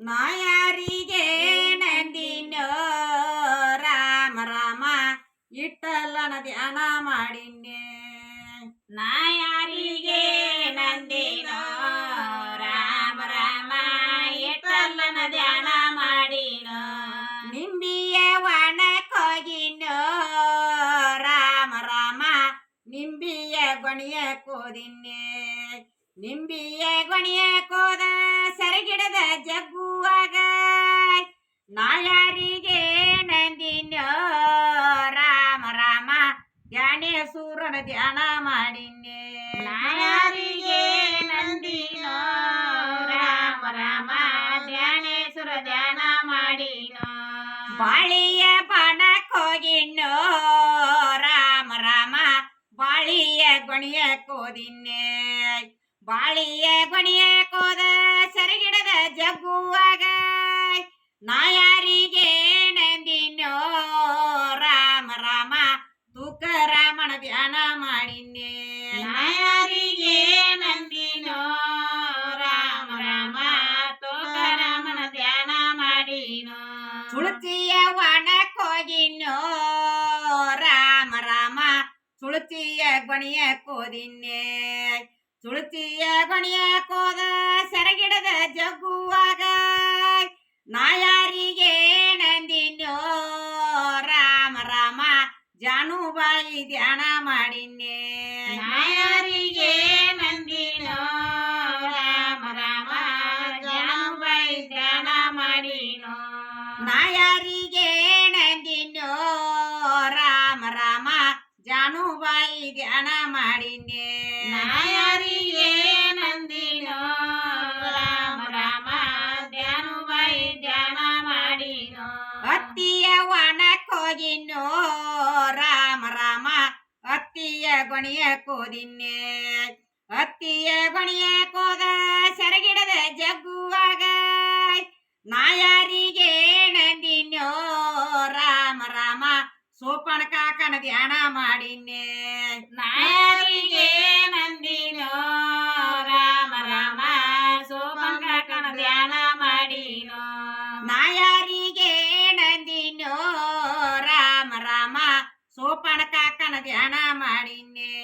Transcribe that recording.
ನಾ ಯಾರಿಗೆ ನಂದಿನೋ ರಾಮ ರಾಮ ಇಟ್ಟಲ್ಲ ಧ್ಯಾನ ಮಾಡಿನ್ನೆ. ನಾಯಾರಿಗೆ ನಂದಿನೋ ರಾಮ ರಾಮ ಎಟ್ಟಲ್ಲನ ಧ್ಯಾನ ಮಾಡಿನೋ. ನಿಂಬಿಯ ಒಣಕೋಗಿನೋ ರಾಮ ರಾಮ ನಿಂಬಿಯ ಗೊಣಿಯ ಕೋದಿನ್ನೆ. ನಿಂಬಿಯ ಗೊಣಿಯ ಕೋದ ಸರಗಿಡದ ಜಗ್ಗುವಾಗ ನಾ ಯಾರಿಗೆ ನಂದಿನೋ ರಾಮ ರಾಮ ಜ್ಞಾನೇಶ್ವರನ ಧ್ಯಾನ ಮಾಡಿನ್ನೆ. ನಾ ಯಾರಿಗೆ ನಂದಿನೋ ರಾಮ ರಾಮ, ಧ್ಯಾನ ಮಾಡಿನೋ. ಬಾಳಿಯ ಬಣಕೋಗಿನ್ನೋ ರಾಮ ರಾಮ, ಬಾಳಿಯ ಗೊಣಿಯ ಕೋದಿನ್ನೆ ಬಾಳಿಯ ಗೊಣಿಯ ನಾ ಯಾರಿಗೆ ನಂದಿನೋ ರಾಮ ರಾಮ, ತೂಕ ರಾಮನ ಧ್ಯಾನ ಮಾಡಿನ್ನೆ. ನಾ ಯಾರಿಗೆ ನಂದಿನೋ ರಾಮ ರಾಮ ತೋಕರಾಮನ ಧ್ಯಾನ ಮಾಡಿನೋ? ತುಳಸಿಯ ಒಣಕೋಗಿನ್ನೋ? ರಾಮ ರಾಮ ತುಳಸಿಯ ಗೊಣಿಯ ಕೋದಿನ್ನೆ. ತುಳಸಿಯ ಗೊಣಿಯ ಕೋದ ಸೆರಗಿಡದ ಜಗ್ಗುವಾಗ ಧ್ಯಾನ ಮಾಡಿನ್ನೆ ನಾಯರಿಗೆ ನಂದಿನೋ. ರಾಮ ರಾಮ ಜಾನುಬಾಯಿ ಧ್ಯಾನ ಮಾಡಿನೋ. ನಾಯರಿಗೆ ನಂದಿನೋ. ರಾಮ ರಾಮ ಜಾನುಬಾಯಿ ಧ್ಯಾನ ಮಾಡಿನ್ನೆ ನಾಯರಿಗೆ ನಂದಿನೋ. ರಾಮ ರಾಮ ಜಾನುಬಾಯಿ ಧ್ಯಾನ ಮಾಡಿನೋ. ಅತ್ತಿಯ ಒಣಕೋಗಿನ್ನೋ ಗೊಣಿಯ ಕೋದಿನ್ನೆ. ಅತ್ತಿಯ ಗೊಣಿಯ ಕೋದ ಸೆರಗಿಡದ ಜಗ್ಗುವಾಗ. ನಾಯಾರಿಗೆ ನಂದಿನ್ಯೋ ನಂದಿನೋ ರಾಮ ರಾಮ ಸೋಪಣ ಕಾಕನ ಧ್ಯಾನ ಮಾಡಿನ್ನೆ. ನಾ ಯಾರಿಗೆ માળીને